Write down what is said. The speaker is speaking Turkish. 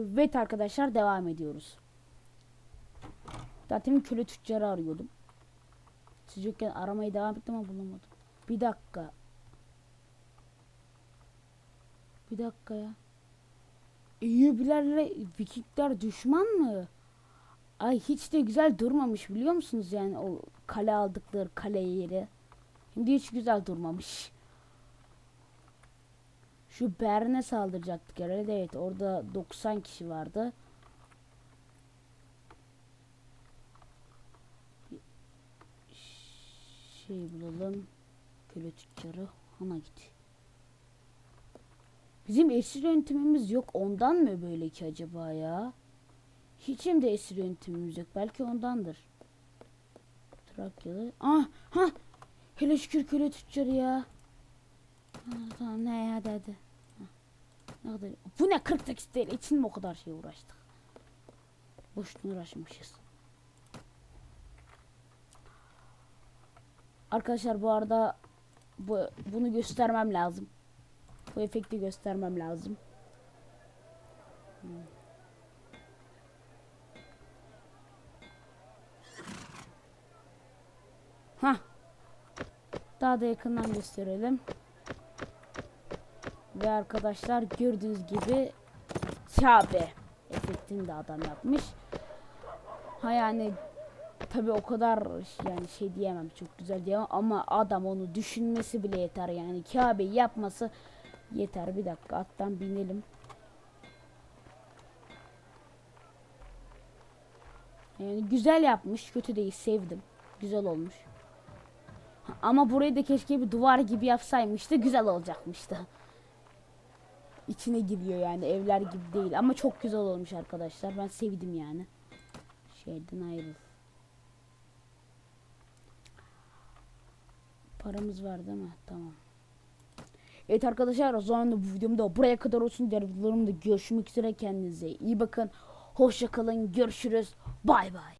Evet arkadaşlar devam ediyoruz. Zaten köle tüccarı arıyordum. Çocukken aramaya devam ettim ama bulamadım. Bir dakika. Bir dakika ya. Eyüplerle Vikingler düşman mı? Ay hiç de güzel durmamış biliyor musunuz yani o kale aldıkları kale yeri. Şimdi hiç güzel durmamış. Şu Bern'e saldıracaktık herhalde. Evet orada 90 kişi vardı. Şey bulalım. Köle tüccarı. Ona git. Bizim esir yöntemimiz yok. Ondan mı böyle ki acaba ya? Hiç hem de esir yöntemimiz yok. Belki ondandır. Trakyalı. Ah! Ha! Hele şükür köle tüccarı ya. Ha, tamam ne hadi hadi. Ne kadar... Bu ne 48 TL için mi o kadar şey uğraştık? Boşuna uğraşmışız. Arkadaşlar bu arada bu bunu göstermem lazım. Bu efekti göstermem lazım. Hmm. Hah. Daha da yakından gösterelim. Ve arkadaşlar gördüğünüz gibi Kabe efektini de adam yapmış. Ha yani tabi o kadar yani şey diyemem çok güzel diyemem ama adam onu düşünmesi bile yeter yani Kabe yapması yeter bir dakika attan binelim. Yani güzel yapmış kötü değil sevdim güzel olmuş. Ama burayı da keşke bir duvar gibi yapsaymıştı güzel olacakmıştı. İçine giriyor yani evler gibi değil ama çok güzel olmuş arkadaşlar ben sevdim yani. Şeyden ayrıl. Paramız var değil mi? Tamam. Evet arkadaşlar o zaman bu videomda buraya kadar olsun. Diğer videolarımda görüşmek üzere kendinize iyi bakın. Hoşça kalın. Görüşürüz. Bay bay.